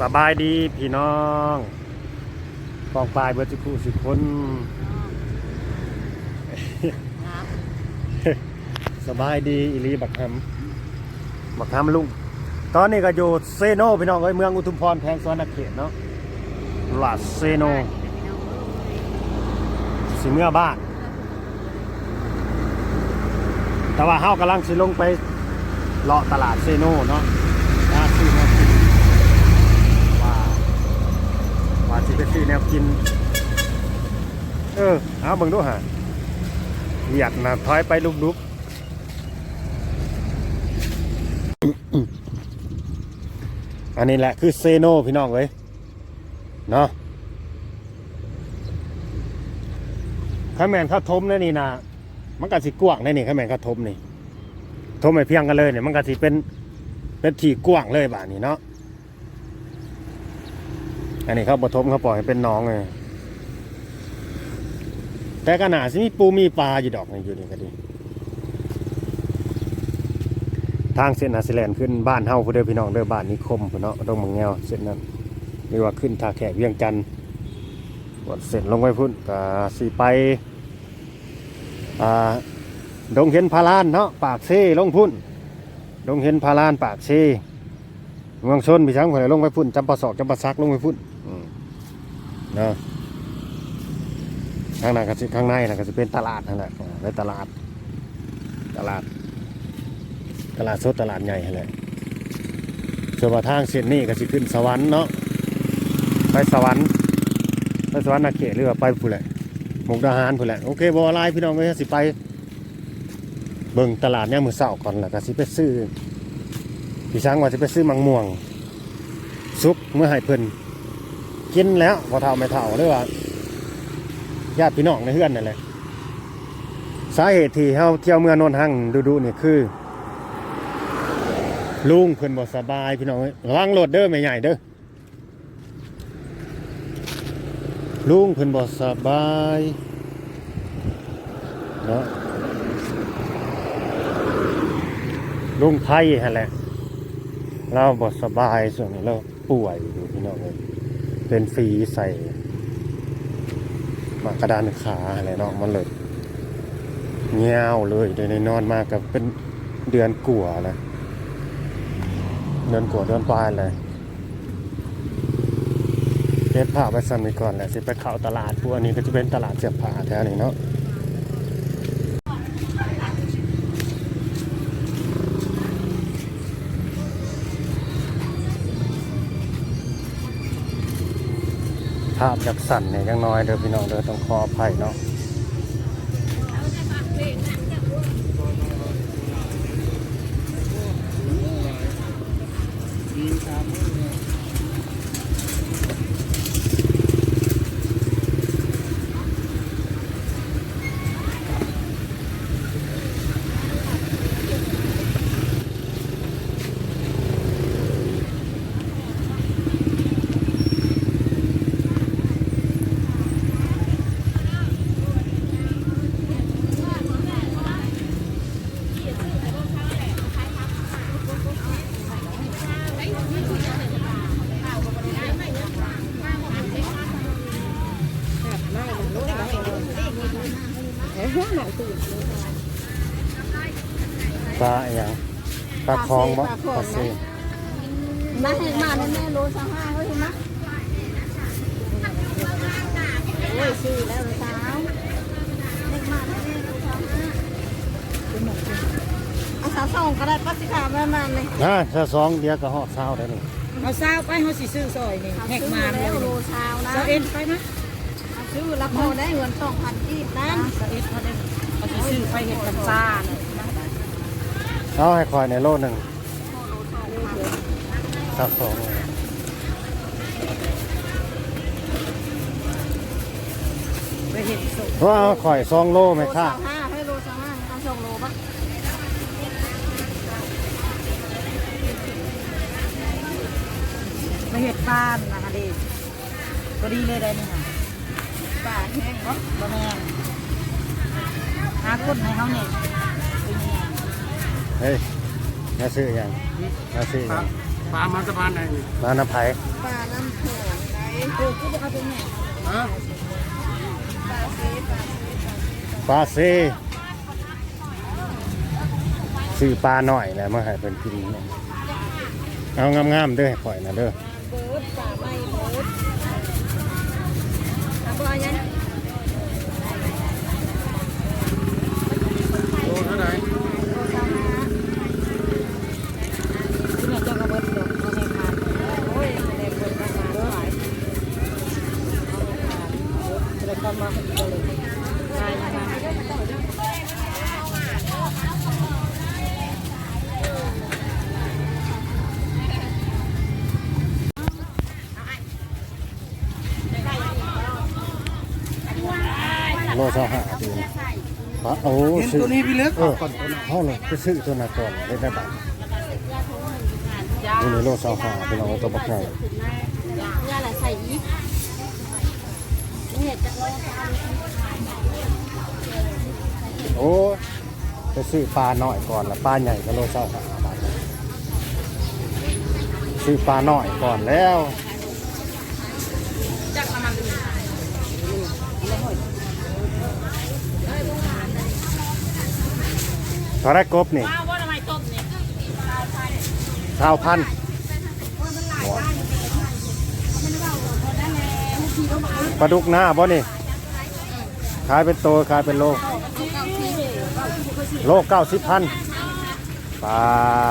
สบายดีพี่น้องกองปลายเบิร์จิคูสิคนสบายดีอิลีบักฮัมบักฮัมลุง ตอนนี้ก็อยู่เซโนพี่น้องเอ้ยเมืองอุทุมพรแพงสวรรณเขตเนาะลาดเซโนสิเมื่อบ้าน แต่ว่าเฮากำลังสิลงไปเลาะตลาดเซโนเนาะว่าซื้อแนวกินว่าว่าสิไปซื้อแนวกิน เออเอาเบิ่งดูฮะเหยียดนะถอยไปลุกๆอันนี้แหละคือเซโนพี่น้องเอ้ยเนาะข้าแมนข้าทมนั่นนี่นะมันก็สิกว้างนั่นนี่ข้าแมนข้าทมนี่ทมไปเพียงกันเลยเนี่ยมันก็สิเป็นเป็นที่กว้างเลยบ้านนี้เนาะ อันนี้เขาบทมเขาปล่อยให้เป็นน้องเลยแต่ขนาดสิมีปูมีปลาอยู่ดอกอยู่นี่ก็ดี ทางเส้นอาซิแลนขึ้นบ้านเฮาผู้เด้อพี่น้องเด้อบ้านนิคมพุ่เนาะดงมังแงวเส้นนั้นหรือว่าขึ้นท่าแขกเวียงจันทน์วดเส้นลงไปพุ่นก็สิไปอ่าดงเห็นพาลานเนาะปากเซลงพุ่นดงเห็นพาลานปากเซเมืองชนพี่ช้างคนไหนลงไปพุ่นจำปาสอกจำปาซักลงไปพุ่น เนาะข้างหน้าก็สิข้างในนะก็สิเป็นตลาดนั่นแหละในตลาด ตลาด ตลาดสดตลาดใหญ่นั่นแหละส่วนทางเส้นนี้ก็สิขึ้นสวรรค์เนาะไปสวรรค์ไปสวรรค์นาเขตหรือว่าไปผู้แหละมุกดาหารผู้แหละโอเคบอลายพี่น้องเอ้ยสิไปเบิ่งตลาดเนี่ยมือเสาก่อนแล้วก็สิไปซื้อพี่ช้างว่าสิไปซื้อมังม่วงซุปเมื่อให้เพิ่น กินแล้วพอเท่าไม่เท่าหรือว่าญาติพี่น้องในเฮือนนั่นแหละสาเหตุที่เฮาเที่ยวเมืองโนหังดูๆนี่คือลุงเพิ่นบ่สบายพี่น้องเอ้ยระวังรถเด้อแม่ใหญ่เด้อลุงเพิ่นบ่สบายเนาะลุงไทยหั่นแหละเราบ่สบายส่วนนี้เราป่วยอยู่พี่น้องเอ้ย เป็นฝีใส่มากระดานขาอะไรเนาะมันเลยเงี้ยวเลยเดี๋ยวนี้นอนมากับเป็นเดือนกว่าแล้วเดือนกว่าเดือนปลายเลยเก็บผ้าไปซ้ำไปก่อนแหละสิไปเข้าตลาดพวกอันนี้ก็จะเป็นตลาดเสียบผ้าแถวนี้เนาะ พจากสั่นเนี่ยยังน้อยเด้อพี่น้องเด้อต้องขออภัยเนาะปลาอหย่าง ปลาคลองบ่ปลาเซมาให้มาในแม่โลสห้าเฮ้ยมาโอ้ยซื้อแล้วสาวเล็กมาในแม่โลสห้าเอาสาวสองก็ได้ปัสสิขาแม่มาเลยน่าถ้าสองเดียวก็หอดเช้าได้นี่เอาเศร้าไปเขาสิซื้อซอยนี่แหกมาแล้แล้ววโลเช้านะเศร้าเอ็นไปนะซื้อแล้วพอได้เงินสองพันกีบนั่นเศร้าเอ็นเขาได้เขาสิซื้อไปเห็ดกันซ่าน่ะ เอาให้คอยในโลหนึ่งครับสองเลยไปเห็ดสุกเพราะเอาคอยสองโลไหมค่ะห้าให้โลสาวห้าเอาสองโลปะไปเห็ดบ้านนะคะด็กก็ดีเลยได้นี่ค่ะป่าแห้งเนาะบ่แม่นหาคนให้เขาเนี่ย เป็นยังไงเฮ้ยน่าซื้ออยังน่าซื้ออยังปลามาสะพานไหนนี่มาน้ำไผ่ปลาน้ำโขงไหนเออกูจะเอาไปไหนฮะปลาเซปลาเซปลาเซปลาเซซื้อปลาหน่อยแหล้วมาให้เป็นกินเอางามๆเด้อให้ปล่อยนะเด้อเบิร์ดปลาไม่เบิร์ดเอาบ่ยังโลเท่าไหร่ โลสองห้าดีนะปลาโอ้ซื้อตัวนี้พี่เล็กเออเขาเลยไปซื้อตัวนั้นก่อนได้ได้บ้าทนี่ในโลสองห้าเป็นเอาตัวบักใหญ่เพื่อะไรใส่อีกเนี่ยจะลองทำโอ้ไปซื้อปลาหน่อยก่อนล้วปลาใหญ่ก็โลสองห้าบาทซื้อปลาหน่อยก่อนแล้ว ท่าไรกบนี่ว่าว่าทำไมต้มเนี่ยชาวพันธุ์ปลาดุกหน้าบ่นี่ ขายเป็นโตขายเป็นโล โลเก้าสิบพันปา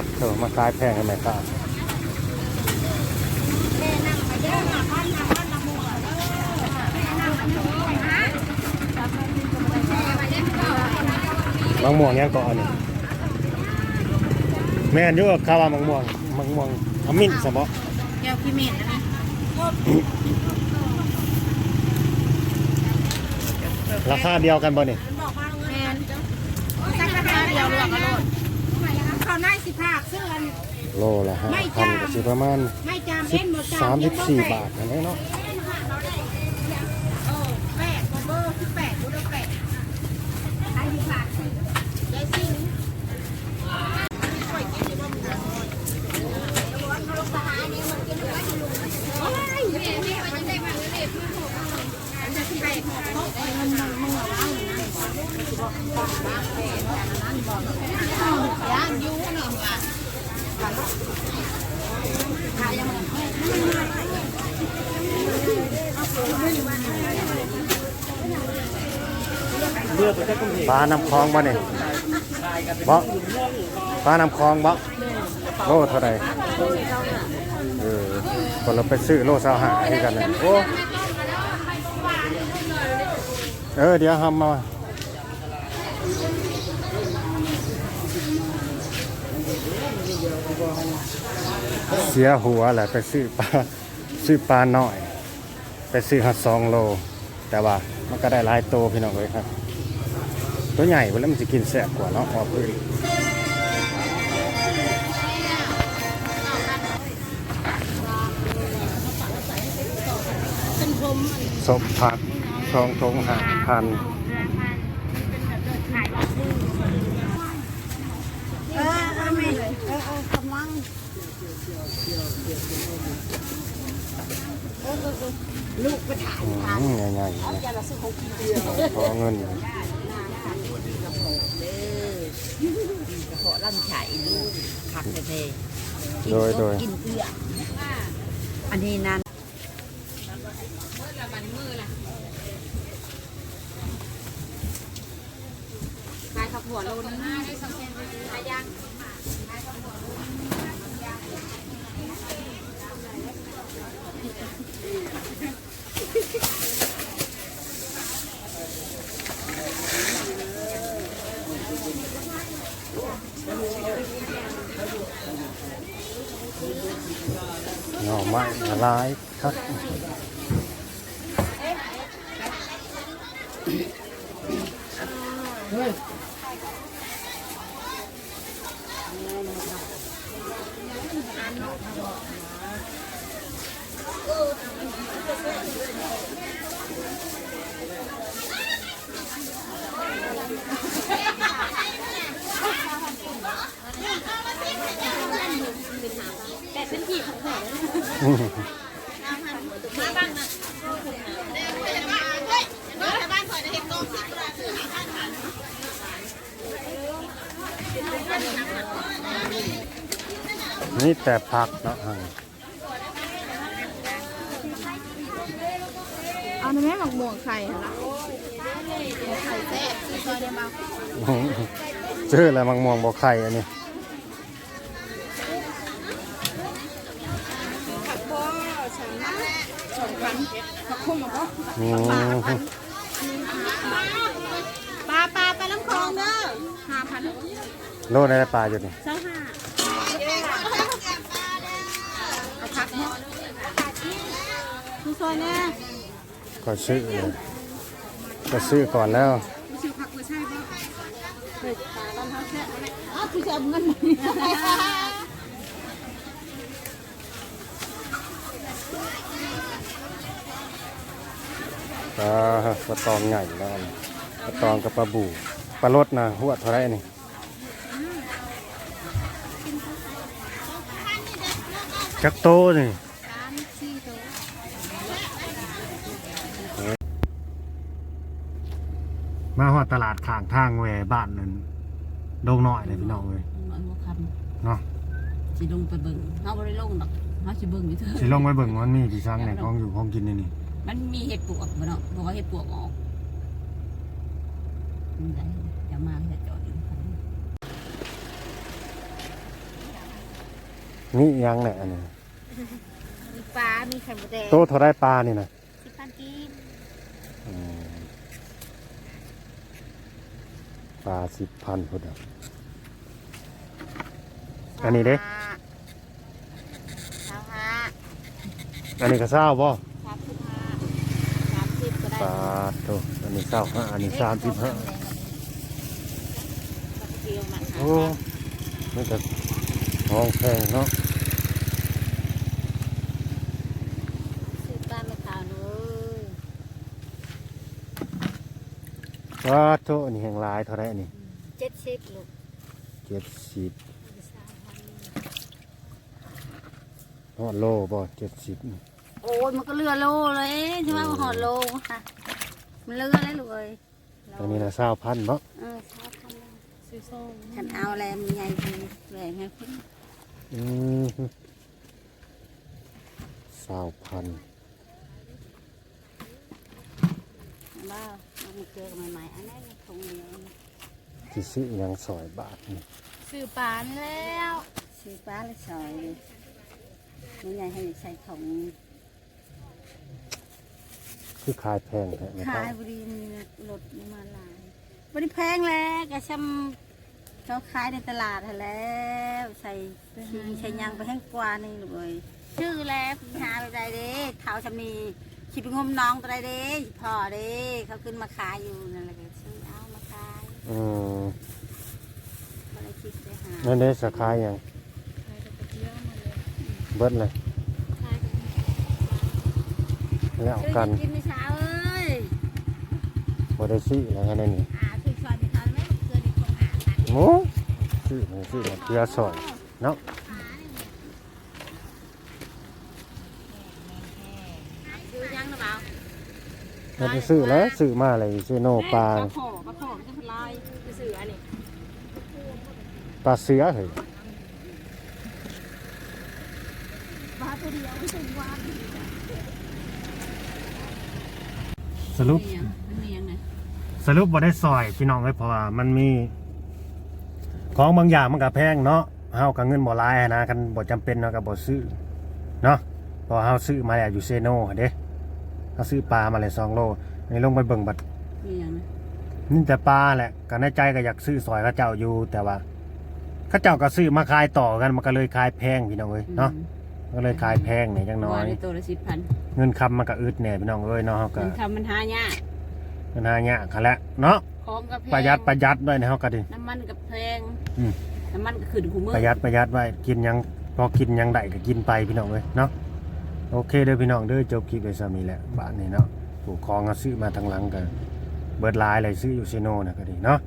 ดเถอะมาขายแพงให้แม่ค้า บางม่วงยังก่อนนี่แม่นอยู่กับข้าวว่าบางม่วงบางม่วงเอามิ้นสมบ่แก้วขี้เหม็นนะราคาเดียวกันบ่นี่แมนสักกระทะเดียวเลือกกระโดดเขาหน้าสิภาคเสื้อโลละห้าพันก็สิประมาณไม่จำสิเอ็บนหมดจำสามสิบสี่บาทอันนี้เนาะ แปดเบอร์คือแปดดูด้วยแปดไอ้ที่ฝากยายซิง ปลาน้ำคลองบ่นี่บ่ปลาน้ำคลองบ่โลเท่าไหร่เออคนเราไปซื้อโลสาวหาให้กันนะโอ้เออเดี๋ยวทำมา เสียหัวแหละไปซื้อปลาซื้อปลาหน่อย ไปซื้อหัดสองโล แต่ว่ามันก็ได้หลายโตวพี่น้องเลยครับ ตัวใหญ่เวลามันจะกินแสบกว่าเนาะออกพื้นสมผักทองทงหาพัน เออเอาแม่เออเออกำลังลูกไป ถ่ายอืมใหญ่ๆนะจะละซื้อของกินขอเงินกระเพาะลำไส้ลูกผักเทโดยโดยกินเกลืออันนี้นั้นขายขับหัวโลนึงขายยัง หน่อไละลายครับ นี่แต่ผักเนาะเอาในแม่หมักหม่วงไข่เหรอไข่แซ่บซอยเดียวมาเจออะไรมังม่วงบ่ไข่อันนี้ คุ้มหรออืมปลาปลาปลาน้ำคลองเด้อห้าพันโลได้ปลาอยู่นี่เจ้าห้าเอาผักเนาะดูซอยแน่ก็ซื้อเลยก็ซื้อก่อนแล้วดูสิผักไม่ใช่ป่ะเฮ้ยปลาบ้านเขาแซ่บไหมอ้าวคือจะเอาเงิน ปลาปลาตองใหญ่แล้วนะปลาตองกับปลาบูปลารสนะหัวเท่าไรนี่จักโตนี่สามสี่ตัวมาฮอดตลาดข้างทางแหวบ้านนั่นโดงน้อยเลยพี่น้องเลยมันบ่คเนาะำสิลงไปเบิ่งเฮาบ่ได้ลงดอกเฮาสิเบิ่งอยู่เถอะสิลงไปเบิ่งว่ามันมีกี่ซังเนี่ยของอยู่ของกินนี่นี่ มันมีเห็ดปวกบ่เนาะเพราะว่าเห็ดปวกออกมันได้อย่ามาอย่าจอดอยู่คันนี่ยังแหละอันนี้มีปลา มีไข่มดแดงโตเท่าไรปลานี่นะสิบพันกีบอืมปลาสิบพันพุทธะอันนี้เด้สามห้าอันนี้ก็เศร้าบ่สามสิบห้าสามสิบก็ได้ปลาโตอันนี้เศร้าห้าอันนี้สามสิบห้าเดียวมันโอ้มันก็ห้องแพงเนาะซื้อปลาไม่ขาวเลยปลาโตอันนี้แห่งหลายเท่าไรอันนี้เจ็ดสิบลูกเจ็ดสิบสามพันฮอดโลบ่เจ็ดสิบ โอ้ยมันก็เรือโลเลยใช่ไหมมันหอดโลค่ะ มันเรือเลยลูกเอ้ยอันนี้นะเศร้าพันเนาะเออสามพันซื้อส้มฉันเอาแล้วมีไงดีแหวงให้คุณอืมเศร้าพันว่ามันเจอกันใหม่ๆอันนี้นถุงเดียวที่ซื้อหยังสอยบาทนี่ซื้อปลานี่แล้วซื้อปลาเลยซอยนี่ไงให้ใส่ถุง คือขายแพงแท้ไม่ต้ขาองยบริมีรถมาหลายบริแพงแล้วกระชำเขาขายในตลาดหั่นแล้ว ใส่ชีใส่ยางไปแห้งกว่านี่เลยชื่อแล้วพี่หาไปได้เด้เท้าชำนีขีไปงมน้องไปได้เด้พอเด้เขาขึ้นมาขายอยู่นั่นแหละก็ซื้อเอามาขายอืมก็เลยคิดไปหานั่นเด้สาขายหยังขายกับเที่ยวมาเลยเบิดเลยขายกับ แล้วซื้อกันกินไม่เช้าเอ้ยบ่ได้ซื้อแล้วกันนี่อ่าคือซอยในเขาไม่เกินในของอ่าหมูซื้อมาซื้อมาเพื่อสอยเนาะซื้อยังหรือเปล่าเราไปซื้อแล้วซื้อมาอะไรซื้อโนปลาปลาโขปลาโขไม่ใช่ปลาลายซื้ออันนี้ปลาเสือเฮ้ยปลาตัวเดียวไม่ใช่วาน สรุป มันมียังไงสรุปบ่ได้ซอยพี่น้องไว้เพราะว่ามันมี ของบางอย่างมันก็แพงเนาะเฮาก็เงินบ่หลายหั้นนะคันบ่จำเป็นเนาะก็บ่ซื้อเนาะเพราะเฮาซื้อมาแล้วอยู่เซโนเด้เฮาซื้อปลามาแล้ว2โลอันนี้ลงไปเบิ่งบัด มียังไงนี่แต่ปลาแหละก็ในใจก็อยากซื้อซอยเขาเจ้าอยู่ แต่ว่าเขาเจ้าก็ซื้อมาขายต่อกันมันก็เลยขายแพงพี่น้องเอ้ยเนาะมันก็เลยขายแพงเนี่ยจังน้อยในตัวละสิบพัน เงินคำมันก็อึดแน่พี่น้องเอ้ยเนาะเฮาก็มันทำมันหายากเงินหายากค่ะแหละเนาะของกับแพงประหยัดประหยัดด้วยนะเฮาก็ดิ น้ำมันกับแพงอืม น้ำมันก็ขึ้นคู่มือประหยัดประหยัดไว้กินหยังพอกินหยังได้ก็กินไปพี่น้องเอ้ยเนาะโอเคเด้อพี่น้องเด้อจบคลิปไปซะมีแหละบ้านนี้เนาะผู้ครองก็ซื้อมาทางหลังก็เบิดหลายเลยซื้ออยู่เซโนน่ะก็ดีเนาะ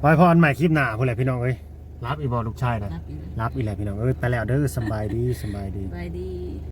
ไว้พรใหม่คลิปหน้าพุ่นแหละพี่น้องเอ้ยรับอีบอลูกชายนะรับอีกรับอีแหละพี่น้องเอ้ยไปแล้วเด้อสำบายดีสำบายดี ไปดี